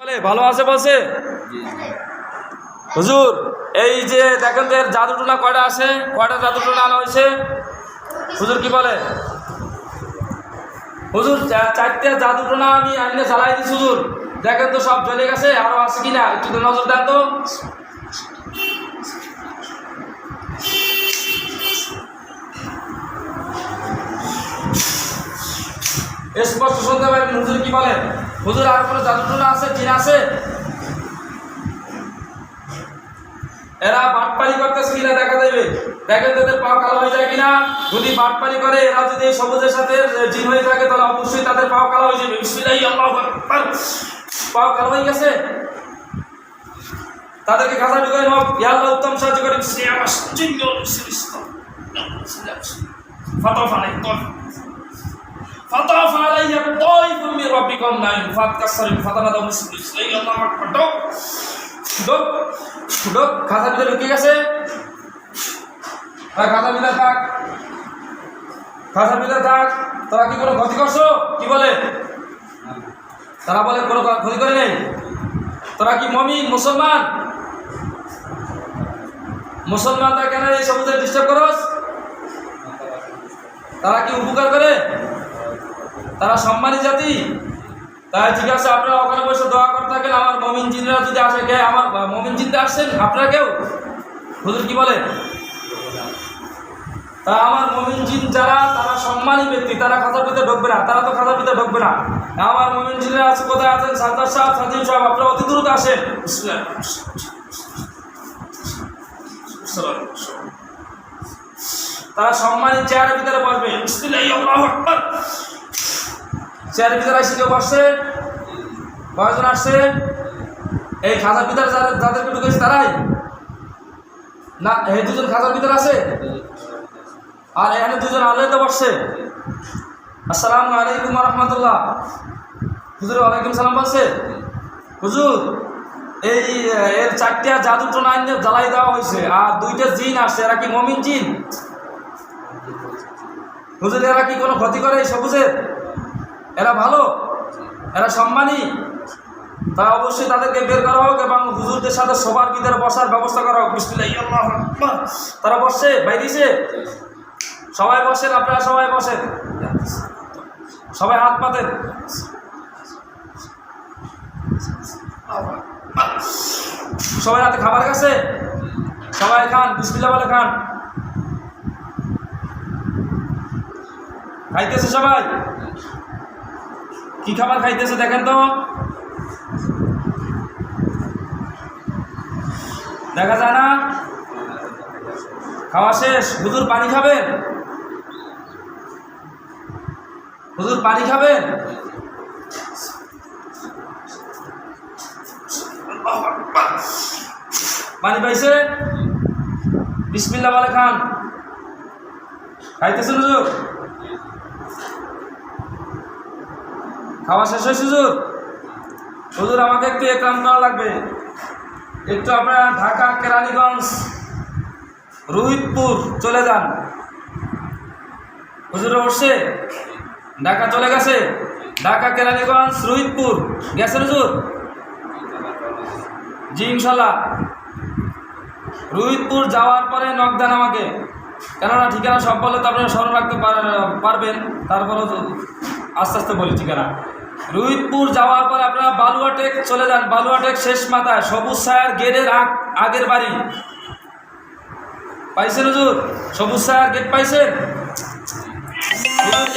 বলে ভালো আছে বলছে? হুজুর এই যে দেখেন তো এর জাদু টোনা কয়টা আছে? কয়টা জাদু টোনা আনা হয়েছে? হুজুর কি বলে? হুজুর চারটে জাদু টোনা আমি আইনে চালাই দিছি হুজুর। দেখেন তো সব জ্বলে গেছে আরও আছে কিনা? একটু তো নজর দেন তো। স্পষ্ট শুনতে পারেন হুজুর কি বলে হুজুর, আর কোনো জাদু টোনা আছে, জিন আছে? এরা বাটপারি করতেছে কিনা দেখা দেবে। দেখেন তাদের পাও কালো হয়ে যায় কিনা? যদি বাটপারি করে, এরা যদি সবুজের সাথে জিন হয়ে থাকে, তাহলে অবশ্যই তাদের পাও কালো হয়ে যাবে। বিসমিল্লাহি, আল্লাহু আকবার। পাও কালো হয়ে গেছে? তাদেরকে খাতা ঢুকাই হোক ইয়া আল্লাহ, উত্তম সাহায্য করে বিসমিল্লাহি ফাতাহ আলাইহি ফাতাহ তাইফুম মির রাব্বিকুম নাইম ফাত কাসরিন ফাতানা দাও বিসমিল্লাহি আল্লাহু আকবার ডোক ডোক ভিতরে ঢুকে গেছে। আর খাতার ভিতরে থাক। খাতার ভিতরে থাক। তোরা কি কোনো ক্ষতি করছ? কি বলে? তারা বলে কোনো ক্ষতি করে নেই। তোরা কি মমিন, মুসলমান? মুসলমান তা কেন এই সবুজে ডিস্টার্ব করস তারা কি উপকার করে? তারা সম্মানী জাতি? তাই ঠিক আছে, আপনারা ওখানে বসে দোয়া করে থাকেন। আমার মমিন জিনরা যদি আসে, কে? আমার মমিন জিনতে আসছেন? আপনারা কেউ হুজুর কি বলে? তা আমার মমিন জিন যারা, তারা সম্মানী ব্যক্তি, তারা খাতার ভিতরে ঢুকবে না, তারা তো খাতার ভিতরে ঢুকবে না। আমার মমিন জিনরা আছে, কোথায় আছেন? সাদ্দার সাহেব সাদিম সাহেব, আপনারা অতি দ্রুত আসেন। তারা সম্মানী চেয়ারের ভিতরে বসবে। চেয়ারের ভিতরে এসে কেউ বসছে? কয়জন আসছে? এই খাতার ভিতরে যাদের যাদেরকে ঢুকেছে তারাই? না, এই দুজন খাতার ভিতরে আছে? আর এখানে দুজন আলোতে বসছে। আসসালামু আলাইকুম রহমতুল্লাহ। হুজুর, ওয়ালাইকুম সালাম বলছে। হুজুর, এই, এর চারটা জাদু টোনা আইনে জ্বালাই দেওয়া হয়েছে, আর দুইটা জিন আসছে, এরা কি মমিন জিন? হুজুর, এরা কি কোনো ক্ষতি করে এই সবুজের? এরা ভালো, এরা সম্মানী। তা অবশ্যই তাদেরকে বের করা হোক এবং হুজুরদের সাথে সবার ভিতরে বসার ব্যবস্থা করা হোক। তারা বসছে বাইরেছে সবাই বসেন, আপনারা সবাই বসেন। সবাই হাত পাতেন। সবাই হাতে খাবার কাছে সবাই খান, বিসমিল্লাহ বলে খান। খাইতেছে সবাই? কি খাবার খাইতেছে দেখেন তো? দেখা যায় না? খাওয়া শেষ। হুজুর পানি খাবেন? হুজুর পানি খাবেন? পানি পাইছে? বিসমিল্লা বলে খান। খাইতেছেন হুজুর? খাওয়া শেষ হয়েছে, হুজুর? হুজুর, আমাকে একটু একরাম করা লাগবে। একটু আপনারা ঢাকা, কেরানীগঞ্জ, রোহিতপুর চলে যান। হুজুরে বসছে। ঢাকা চলে গেছে। ঢাকা, কেরানীগঞ্জ, রোহিতপুর। গেছে হুজুর? জি, ইনশাল্লাহ। রোহিতপুর যাওয়ার পরে নক দেন আমাকে। কেননা ঠিকানা সব বলে তো আপনারা স্মরণ রাখতে পার- পারবেন। তারপরেও তো আস্তে আস্তে বলি ঠিকানা। রোহিতপুর যাওয়ার পর আপনারা বালুয়াটেক চলে যান। বালুয়াটেক শেষ মাথায়। সবুজ সায়ার গেটের আগ আগের বাড়ি। পাইছেন হুজুর? সবুজ সায়ার গেট পাইছেন?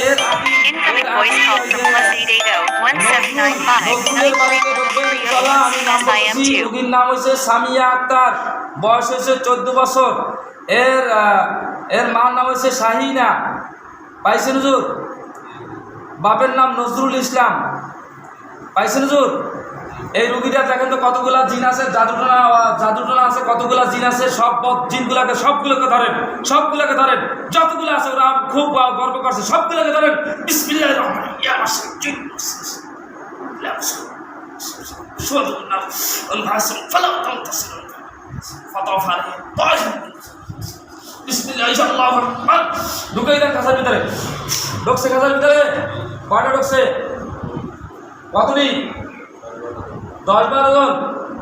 এর. রুগীর নাম হয়েছে সামিয়া আক্তার। বয়স হয়েছে চোদ্দ বছর। এর এর মার নাম হয়েছে শাহিনা। পাইছেন হুজুর? বাপের নাম নজরুল ইসলাম। পাইছেন জোর এই রুগীটা দেখেন তো কতগুলা জিন আছে জাদুটোনা জাদুটোনা আছে কতগুলা জিন আছে সব জিনগুলাকে সবগুলোকে ধরেন সবগুলোকে ধরেন যতগুলো আছে ওরা খুব গর্ব করছে সবগুলোকে ধরেন বিসমিল্লাহ রহমান ঢুকাই দেন খাসার ভিতরে ঢুকছে খাসার ভিতরে কয়টা ঢুকছে কতটি দশ বারো জন।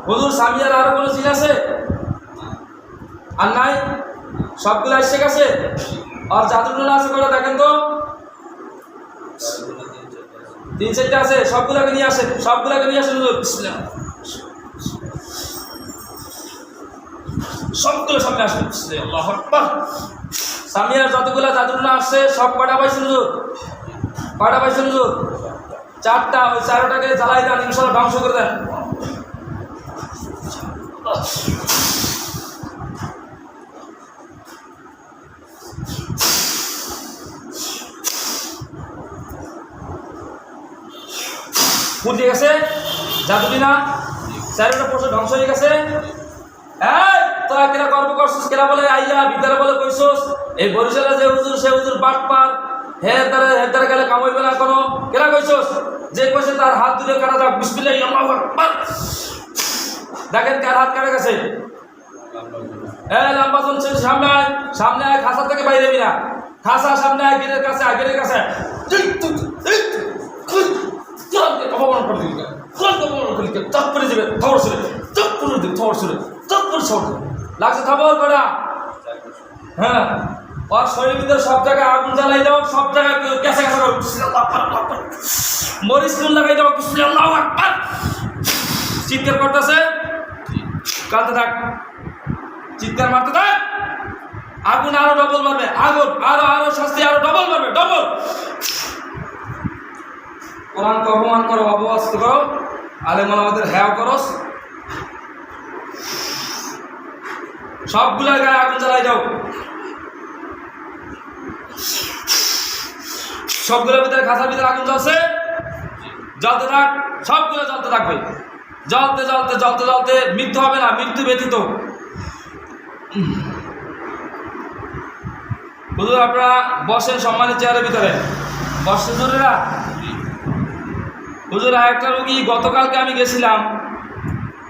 হুজুর স্বামী আর আরও কোনো জিন আছে? আর নাই? সবগুলো এসে গেছে? আর জাদুটোনা আছে করে দেখেন তো? তিন চারটে আছে, সবগুলোকে নিয়ে আসেন, সবগুলোকে নিয়ে আসেন। সবগুলো সামনে আল্লাহু আকবার। সামিয়ার যতগুলো জাদুটোনা আসছে সব কটা পাইছেন কটা হুজুর? চারটা, ওই চারটাকে জ্বালাই দেন, ইনশাল্লাহ ধ্বংস করে দেন। ফুটে গেছে? জাদুটি না চারটা পশু ধ্বংস হয়ে গেছে। এই, তোরা কেরা কর্ম করছিস? কেরা বলে, আইয়া ভিতরে বলে কইছস এই বরিশালে যে হুজুর, সে হুজুর বাট পার হে তারে হে তারে গেলে কামাইবে না কোনো কেরা কইছস? যে কইছে তার হাত দুলে কাটা দাও। বিসমিল্লাহ, আল্লাহু আকবার। দেখেন হাত কাটা গেছে। এ লম্বাজন ছিল সামনে সামনে আয়, খাসা থেকে বাইরে খাসা সামনে আয়, গিরের কাছে আয়, গিরের কাছে অপমান করে তুরন্ত অপমান করে চপ করে দিবে থর ছেড়ে চপ দিবে থর ছেড়ে চপ করে দিবে লাগছে থাবর করা হ্যাঁ। ওর সব জায়গায় আগুন সব জায়গায়। চিৎকার মারতে আরও ডবল মারবে, আগুন, আরও আরও শাস্তি, আরও ডবল মারবে ডবল কোরআনকে অপমান করো অপবাস্ত করো, আলেম আমাদের হ্যাও করস সবগুলা গায়ে আগুন জ্বালাই যাও সবগুলোর ভিতরে খাঁচার ভিতরে আগুন জ্বলছে। জ্বলতে থাক, সবগুলো জ্বলতে থাকবে। জ্বলতে জ্বলতে জ্বলতে জ্বলতে মৃত্যু হবে না, মৃত্যু ব্যতীত। হুজুর আপনারা বসেন সম্মানের চেয়ারের ভিতরে। বসে হুজুরেরা হুজুর একটা রুগী, গতকালকে আমি গেছিলাম।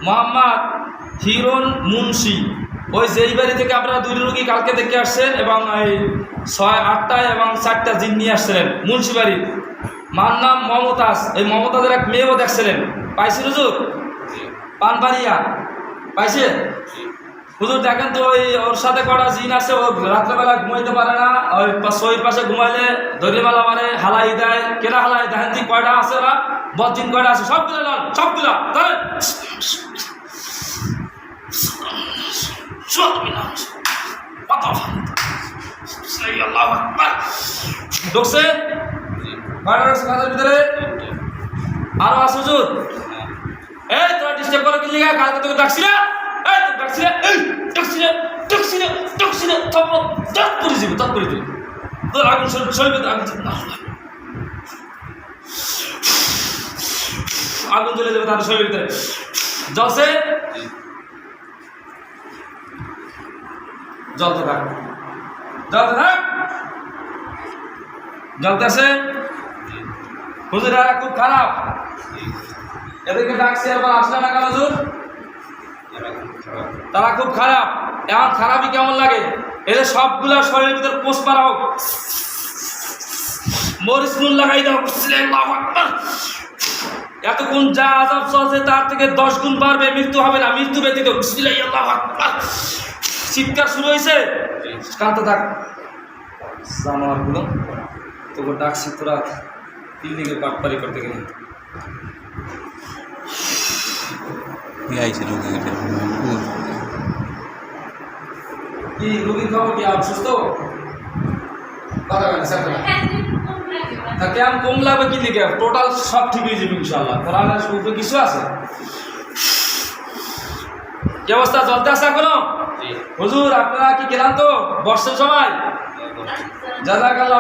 মোহাম্মদ হিরণ মুন্সি। ওই যেই বাড়ি থেকে আপনারা দুই রুগী কালকে দেখে আসছেন এবং এই ছয়, আটটায় এবং চারটা জিন নিয়ে আসছিলেন, মুন্সি বাড়ি। মার নাম মমতাজ। এই মমতাজের এক মেয়েও দেখছিলেন। পাইছি হুজুর? পানপানিয়া পাইছে? হুজুর, দেখেন তো ওই ওর সাথে কটা জিন আছে, ও রাত্রেবেলা ঘুমাইতে পারে না। ওই সইর পাশে ঘুমাইলে দরিমালা মারে, হালাই দেয়। কেনা হালাই দেখেন তুই কয়টা আছে ওরা? বদিন কয়টা আছে? সবগুলো সবগুলা। ঢুকছে? ভিতরে? আরও আছে হুজুর? এই, তোরা ডিস্টার্ব করো কি লিগা? কালকে তোকে ডাকছি না? এই, তোকে ডাকছি না? এই, ডাকছি না ডাকছি না ডাকছি না। তারপর ডাক করে দিবি ডাক করে দিবি তোর আগুন শরীর শরীর আগুন না আগুন জ্বলে যাবে তার শরীরের ভিতরে। জলসে জলতে থাক। জলতে থাক। জলতে আছে? হুজুরা খুব খারাপ। এদেরকে ডাকছি আবার আসলে না কেন হুজুর? তারা খুব খারাপ। এমন খারাপই কেমন লাগে? এদের সবগুলা শরীরের ভিতর পোষ মারা হোক। মরিচ নুন লাগাই দাও। এতক্ষণ যা আজাব চলছে, তার থেকে দশ গুণ বাড়বে, মৃত্যু হবে না, মৃত্যু ব্যতীত। চিৎকার শুরু হয়েছে। কান্ত থাক জানোয়ারগুলো তবু ডাকছি তোরা দিল্লিকে পাটপারি করতে গেলে। কি রুগীর খবর কি? অসুস্থ? কথা তা কেমন কম লাগবে কি লিখে? টোটাল সব ঠিক হয়ে যাবে ইনশাল্লাহ কোরআনের কিছু আছে? কি অবস্থা? চলতে আছে এখনও? হুজুর আপনারা কি গেলাম তো? বর্ষের সময় জাজাকাল্লাহ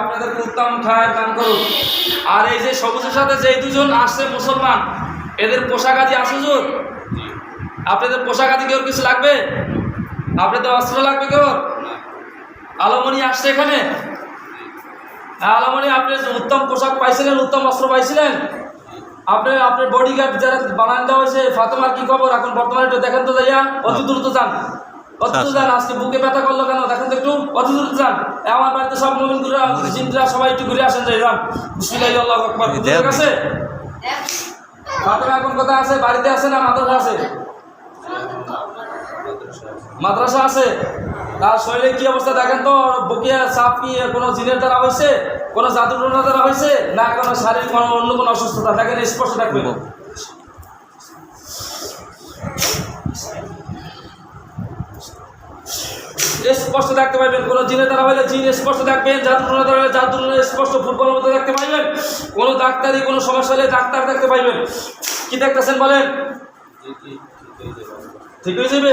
আপনাদের উত্তম খায়ের দান করুন আর এই যে সবুজের সাথে যে দুজন আসছে মুসলমান এদের পোশাক আদি আছে হুজুর? আপনাদের পোশাক আদি কেউ কিছু লাগবে? আপনাদের অস্ত্র লাগবে কেউ আলমনি আসছে এখানে? হ্যাঁ, আলমনি আপনি উত্তম পোশাক পাইছিলেন উত্তম অস্ত্র পাইছিলেন? আপনি আপনার বডিগার্ড যারা বানান দেওয়া হয়েছে ফাতেমার কি খবর? এখন বর্তমানে একটু দেখেন তো যাইয়া অতি দ্রুত যান। অতি দ্রুত যান আজকে বুকে ব্যথা করল কেন? দেখেন তো একটু অতি দ্রুত যান। আমার বাড়িতে সব নবীন গুরুরা জিনরা সবাই একটু ঘুরে আসেন যাই যান। বিসমিল্লাহি আল্লাহু আকবার। দেখ। কাছে ফাতেমা এখন কোথায় আছে? বাড়িতে আছে না মাদ্রাসা আছে? মাদ্রাসা আছে। তার শরীরে কি অবস্থা দেখেন তো? বকিয়া সাপ কি কোনো জিনের দ্বারা হয়েছে? কোনো জাদুটনার দ্বারা হয়েছে না কোনো শারীরিক কোনো অন্য কোনো অসুস্থতা? দেখেন স্পষ্ট দেখবেন স্পষ্ট দেখতে পাইবেন। কোনো জিনের দ্বারা হলে জিন স্পষ্ট দেখবেন জাদুটনার দ্বারা হলে জাদুটনার স্পষ্ট ফুটবলের মতো দেখতে পাইবেন। কোনো ডাক্তারি কোনো সমস্যা হলে ডাক্তার দেখতে পাইবেন। কি দেখতেছেন বলেন? ঠিক হয়ে যাবে?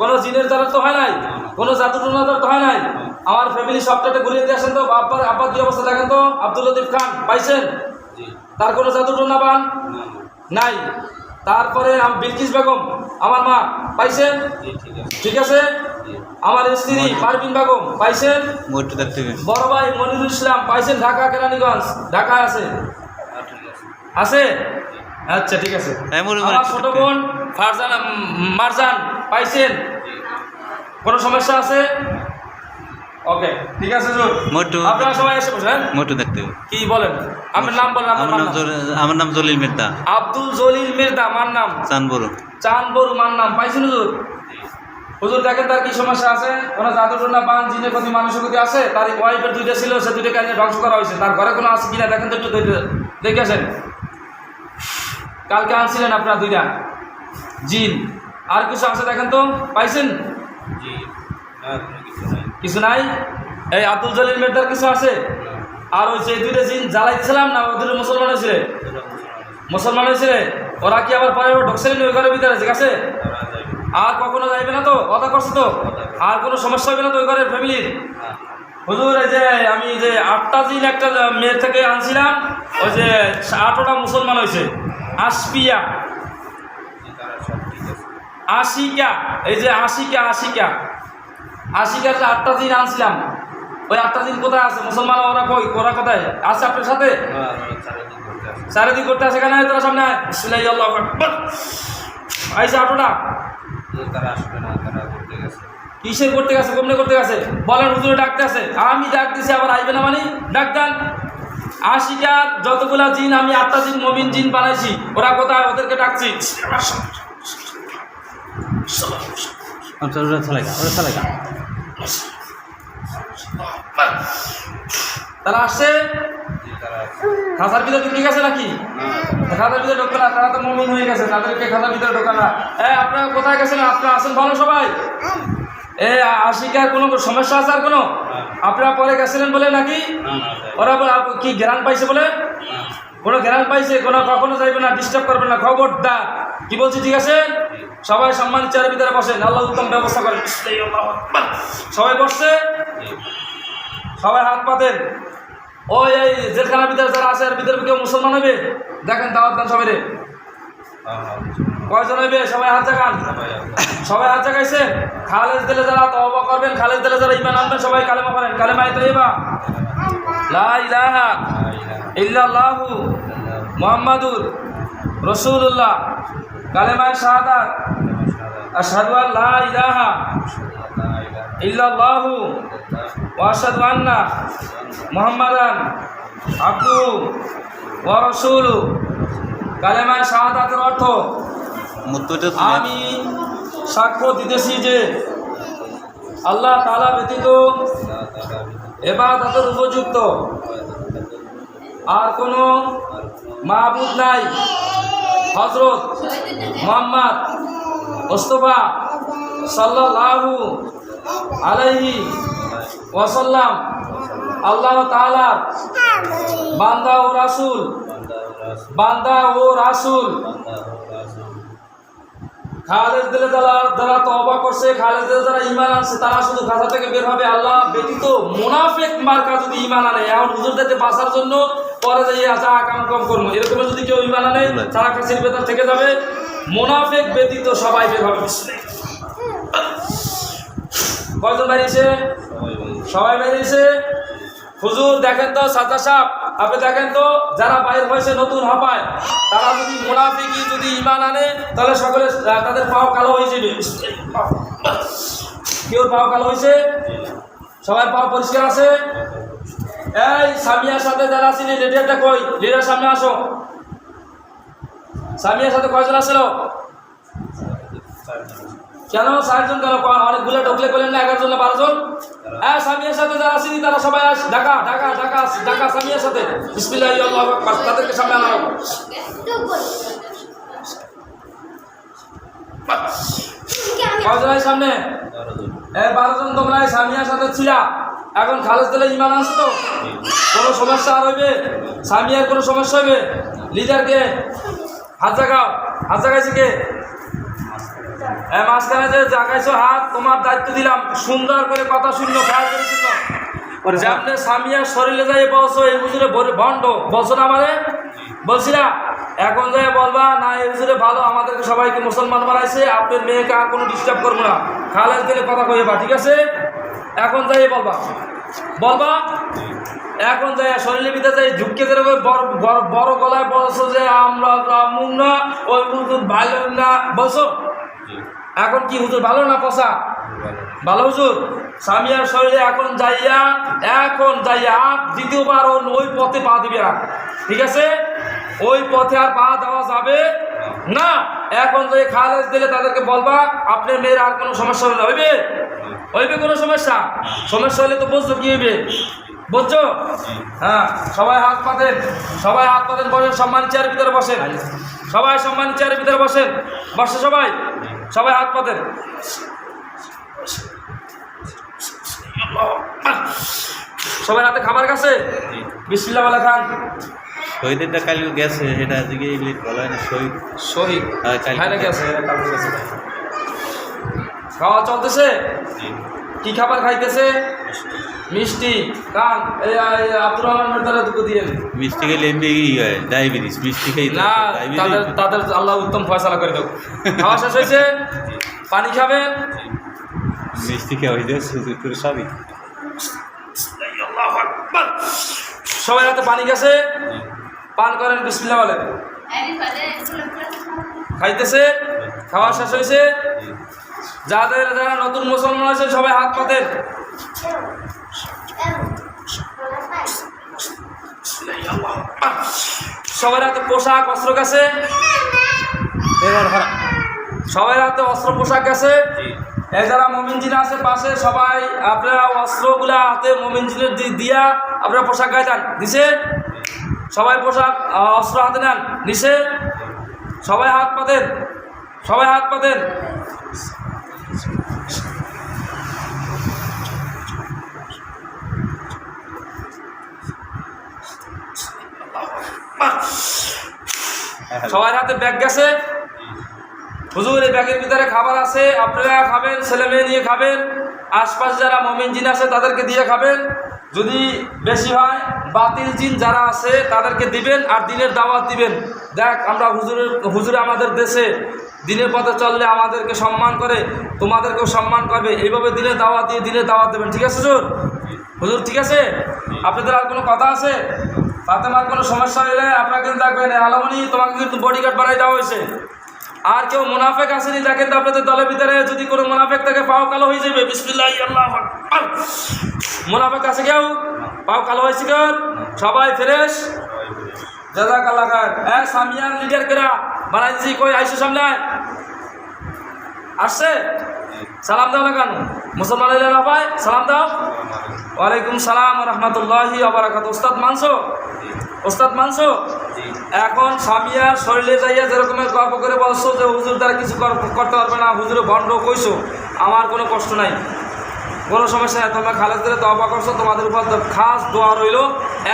কোনো জিনের দ্বারা তো হয় নাই কোনো জাদুটনার দ্বারা তো হয় নাই। আমার ফ্যামিলি সবটাতে ঘুরিয়ে দিয়ে আসেন তো? আব্বার আব্বার কি অবস্থা দেখেন তো? আব্দুল লতিফ খান পাইছেন? তার কোনো জাদুটনা পান নাই। তারপরে আম- বিলকিস বেগম আমার মা পাইছেন? ঠিক আছে। আমার স্ত্রী পারবিন বেগম পাইছেন? বড় ভাই মনিরুল ইসলাম পাইছেন ঢাকা কেরানীগঞ্জ? ঢাকায় আছে? আছে? আচ্ছা ঠিক আছে। হ্যাঁ, আমার ছোট বোন ফারজান মারজান পাইছেন? কোনো সমস্যা আছে? ওকে ঠিক আছে জোর মোটু। আপনারা সবাই এসে বসেন মোটু দেখতে। কি বলেন? আপনার নাম বলেন আমার নাম আমার নাম জলিল মির্দা। আব্দুল জলিল মির্দা মার নাম? চান বড় চান বড়ু মার নাম। পাইছেন হুজুর? হুজুর দেখেন তার কি সমস্যা আছে। কোনো জাদুটনা পান জিনের প্রতি মানুষের প্রতি আছে তার ওয়াইফের দুইটা ছিল সে দুইটা কাজে ধ্বংস করা হয়েছে। তার ঘরে কোনো আছে কিনা দেখেন তো একটু দেখে- দেখে কালকে আনছিলেন আপনারা দুইটা। জিন। আর কিছু আছে দেখেন তো? পাইছেন? কিছু নাই? এই আব্দুল জলিল মেয়েটার কিছু আছে? আর ওই যে দুইটা জিন জ্বালাইছিলাম না ওদের মুসলমান হয়েছিল মুসলমান হয়েছিল ওরা কি আবার পরে ঢুকছিলেন ওই ঘরের ভিতরে? ঠিক আছে? আর কখনো যাইবে না তো? কথা করছে তো? আর কোনো সমস্যা হবে না তো ওই ঘরের ফ্যামিলির হুজুর, এই যে আমি যে আটটা দিন একটা মেয়ের থেকে আনছিলাম, ওই যে আটটা মুসলমান হয়েছে। আশপিয়া আশিকা, এই যে আশিকা আশিকা। আশিকার যে আটটা দিন আনছিলাম। ওই আটটা দিন কোথায় আছে? মুসলমান ওরা কই? ওরা কোথায়? আছে আপনার সাথে? চারিদিক করতে আছে কেন? তোরা সামনে আকবার। আইসা আটোটা কিসের করতে গেছে? কমনে করতে গেছে? বলেন হুজুরে ডাকতে আছে। আমি ডাক দিছি, আবার আইবে না মানে? ডাক দেন। আশিকার যতগুলা জিন, আমি আটটা জিন মমিন জিন বানাইছি। ওরা কোথায়? ওদেরকে ডাকছি। আচ্ছা ওরা চালাইগা ওরা চালাইগা তারা আসছে? খাঁচার ভিতরে ঢুকে গেছে নাকি? খাতার ভিতরে ঢোকে না তারা তো মমিন হয়ে গেছে তাদেরকে খাতার ভিতরে ঢোকা না। এ আপনারা কোথায় গেছেন আপনারা আসেন ভালো সবাই। এ আশিকার কোনো সমস্যা আছে আর কোনো? আপনারা পরে গেছিলেন বলে নাকি? ওরা কি গ্রান পাইছে বলে? কোনো গ্রান পাইছে কোনো কখনো যাইবে না ডিস্টার্ব করবে না খবরদার। কি বলছি ঠিক আছে? সবাই সম্মানিত চেয়ারের ভিতরে বসেন, আল্লাহ উত্তম ব্যবস্থা করেন। সবাই বসছে? সবাই হাত পাতেন। ওই এই জেলখানার ভিতরে যারা আছে, এর ভিতরে কেউ মুসলমান হবে দেখেন দাওয়াত দেন সবাই রে কয়জন হইবে? সবাই হাত জাগান। সবাই হাত জাগাইছে? খালেজ দিলে যারা তওবা করবেন, খালেজ দিলে যারা ইমান আনবেন, সবাই কালেমা করেন কালেমা তাইবা লা ইলাহা ইল্লাল্লাহু মুহাম্মাদুর রাসূলুল্লাহ। কালেমায়ে শাহাদাত। আশহাদু আল লা ইলাহা ইল্লাল্লাহু ওয়া আশহাদু আন্না মুহাম্মাদান আব্দু ওয়া রাসূলু কালেমায়ে শাহাদাতের অর্থ আমি সাক্ষ্য দিতেছি যে আল্লাহ তালা ব্যতীত এবাদতের উপযুক্ত আর কোনো মাহবুদ নাই। হজরত মোহাম্মদ মোস্তফা সাল্লাল্লাহু আলাইহি ওয়াসাল্লাম, আল্লাহ তাআলা, বান্দা ও রাসুল, বান্দা ও রাসুল। খালেদ দিলে যারা যারা তবা করছে, খালেদ দিলে যারা ইমান আনছে, তারা শুধু গাছা থেকে বের হবে। আল্লাহ ব্যতীত মোনাফেক মার্কা যদি ইমান আনে, এখন হুজুরদেরকে বাঁচার জন্য পরে যে আচা কাম কম করব। এরকম যদি কেউ ইমান আনে, তারা কাছের ভেতর থেকে যাবে। মোনাফেক ব্যতীত সবাই বের হবে কয়জন বেরিয়েছে? সবাই বেরিয়েছে? হুজুর, দেখেন তো সাজা সাপ আপনি দেখেন তো, যারা বাইর হয়েছে নতুন হপায় তারা যদি মোনাফিকি যদি ইমান আনে, তাহলে সকলে তাদের পাও কালো হয়ে যাবে। কেউ পাও কালো হয়েছে? সবাই পাও পরিষ্কার আছে? এই, সামিয়ার সাথে যারা আছেন লিডারটা কই? লিডার সামনে আসো। সামিয়ার সাথে কয়জন আসলো? কেন চারজন কেন? ক- অনেকগুলো ঢুকলে করলেন না এগারো জন বারো জন হ্যাঁ সামিয়ার সাথে যারা আসেনি, তারা সবাই আস ঢাকা ঢাকা ঢাকা ঢাকা, সামিয়ার সাথে। তাদেরকে সামনে আনা হোক। সামনে? এ বারো জন তোমরা সামিয়ার সাথে ছিলা। এখন খালেজ দিলে ইমান আছে তো? কোনো সমস্যা আর হইবে? সামিয়ার কোনো সমস্যা হইবে? লিডারকে? হাত জাগাও হাত জাগাইছে কে? হ্যাঁ মাঝখানে যে জাগাইছো হাত তোমার দায়িত্ব দিলাম। সুন্দর করে কথা শুনলো খেয়াল করে শুনলো আপনি সামিয়ার শরীরে যাই বলছো এই হুজুরে ভণ্ড। বলছো না আমারে? বলছি না। এখন যাই বলবা না এই হুজুরে ভালো আমাদেরকে সবাইকে মুসলমান বানাইছে আপনার মেয়েকে আর কোনো ডিস্টার্ব করব না। খালেজ দিলে কথা কইবা ঠিক আছে? এখন যাই বলবা। বলবা? এখন যাই শরীরের ভিতরে যাই ঝুঁকে যেরকম বড় গলায় বলছো যে আমরা মুখ না ওই হুজুর ভালো না বলছো? এখন কি হুজুর ভালো না পচা? ভালো। হুজুর? সামিয়ার শরীরে এখন যাইয়া এখন যাইয়া আর দ্বিতীয়বার ওই পথে পা দিবে না। ঠিক আছে? ওই পথে আর পা দেওয়া যাবে না। এখন যে খালেজ দিলে তাদেরকে বলবা আপনার মেয়ের আর কোনো সমস্যা হলে হইবে? হইবে কোনো সমস্যা? সমস্যা হলে তো বুঝছ কি হইবে? বুঝছ? হ্যাঁ সবাই হাত পাতেন সবাই হাত পাতেন বসেন সম্মান চেয়ারের ভিতরে বসেন। সবাই সম্মান চেয়ারের ভিতরে বসেন। বসে সবাই? সবাই হাত পাতেন। সবাই হাতে খাবার কাছে বিসমিল্লা বলা খান। শহীদেরটা কাল গেছে সেটা আজকে বলা হয় না শহীদ। শহীদ? হ্যাঁ, কালকে। হ্যাঁ কালকে গেছে। খাওয়া চলতেছে? কি খাবার খাইতেছে? মিষ্টি। কান। আব্দুর রহমান মেহতারা দুটো দিয়ে মিষ্টি খেলে এমনি হয় ডায়াবেটিস মিষ্টি খেয়ে না তাদের তাদের আল্লাহ উত্তম ফয়সালা করে দেব। খাওয়া শেষ হয়েছে? পানি খাবেন? মিষ্টি খেয়ে হয়ে যায় সবই। সবাই হাতে পানি গেছে পান করেন বিসমিল্লা বলেন। খাইতেছে? খাওয়া শেষ হয়েছে? যাদের যারা নতুন মুসলমান আছে সবাই হাত পাতেন। সবার হাতে পোশাক অস্ত্র গেছে? সবার হাতে অস্ত্র পোশাক গেছে? এই যারা মোমিনজিন আছে পাশে সবাই আপনারা অস্ত্রগুলা হাতে মোমিনজিনের দিয়া আপনারা পোশাক গায়ে দেন দিছে সবাই পোশাক অস্ত্র হাতে নেন। নিছে সবাই হাত পাতেন। সবাই হাত পাতেন। সবার হাতে ব্যাগ গেছে। হুজুর এই ব্যাগের ভিতরে খাবার আছে, আপনারা খাবেন, ছেলে মেয়ে নিয়ে খাবেন, আশপাশ যারা মমিন জিন আছে তাদেরকে দিয়ে খাবেন। যদি বেশি হয়, বাতিল জিন যারা আছে তাদেরকে দিবেন আর দিনের দাওয়াত দিবেন। দেখ, আমরা হুজুরের হুজুরে আমাদের দেশে, দিনের পথে চললে আমাদেরকে সম্মান করে, তোমাদেরকেও সম্মান করবে। এইভাবে দিনের দাওয়াত দিয়ে দিনের দাওয়াত দেবেন। ঠিক আছে, হুজুর? হুজুর, ঠিক আছে? আপনাদের আর কোনো কথা আছে? ফাতেমার কোনো সমস্যা হলে আপনারা কিন্তু দেখবেন আলমনি তোমাকে কিন্তু বডিগার্ড বানাই দেওয়া হয়েছে। আর কেউ মুনাফেক আসেনি তো আপনাদের দলের ভিতরে যদি কোনো মুনাফেক থাকে পাও কালো হয়ে যাবে। বিসমিল্লাহ। মুনাফেক আছে কেউ? পাও কালো হয়েছে কেউ? সবাই ফ্রেশ? জাজাক আল্লাহ খান হ্যাঁ সামিয়ান লিডার কেরা বানাইছি কই আইসো সামনে? আসছে? সালাম দাও না কেন? মুসলমান পায়? সালাম দাও। ওয়ালাইকুম সালাম রহমতুল্লাহি আবরাকাত ওস্তাদ মানসো ওস্তাদ মানসো এখন সামিয়ার শরীরে যাইয়া যেরকমের গল্প করে বলছো যে হুজুর দ্বারা কিছু কর- করতে পারবে না হুজুরে ভণ্ড কইছো আমার কোনো কষ্ট নাই। কোনো সমস্যা নেই তোমরা খালেজ দিলে দোয়া করছ তোমাদের উপর তো খাস দোয়া রইল।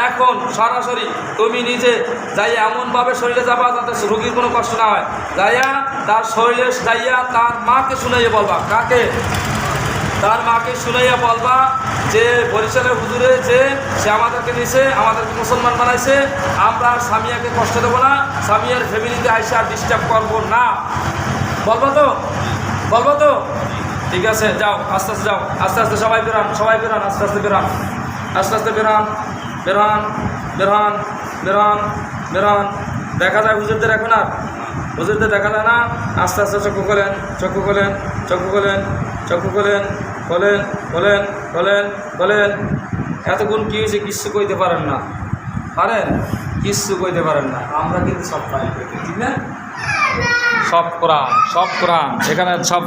এখন সরাসরি তুমি নিজে যাই এমনভাবে শরীরে যাবা যাতে রুগীর কোনো কষ্ট না হয়। যাইয়া তার শরীরে যাইয়া তার মাকে শুনাইয়ে বলবা কাকে? তার মাকে শুনাইয়া বলবা যে, বরিশালের হুজুরে যে, সে আমাদেরকে নিছে, আমাদেরকে মুসলমান বানাইছে, আমরা সামিয়াকে কষ্ট দেবো না সামিয়ার ফ্যামিলিতে আইসে আর ডিস্টার্ব করব না। বলব তো? বলব তো? ঠিক আছে, যাও, আস্তে আস্তে যাও, আস্তে আস্তে সবাই বেরান সবাই বেরান, আস্তে আস্তে বেরান, আস্তে আস্তে বেরান বেরান বেরান বেরান বেরান। দেখা যায় হুজুরদের এখন আর। হুজুরদের দেখা যায় না। আস্তে আস্তে চক্ষু খোলেন চক্ষু খোলেন চক্ষু খোলেন চক্ষু খোলেন। খোলেন বলেন বলেন বলেন। এতক্ষণ কী হয়েছে কিচ্ছু কইতে পারেন না। পারেন? কিচ্ছু কইতে পারেন না। আমরা কিন্তু সব পাই ঠিক না? সব কোরআন সব কোরআন। এখানে সব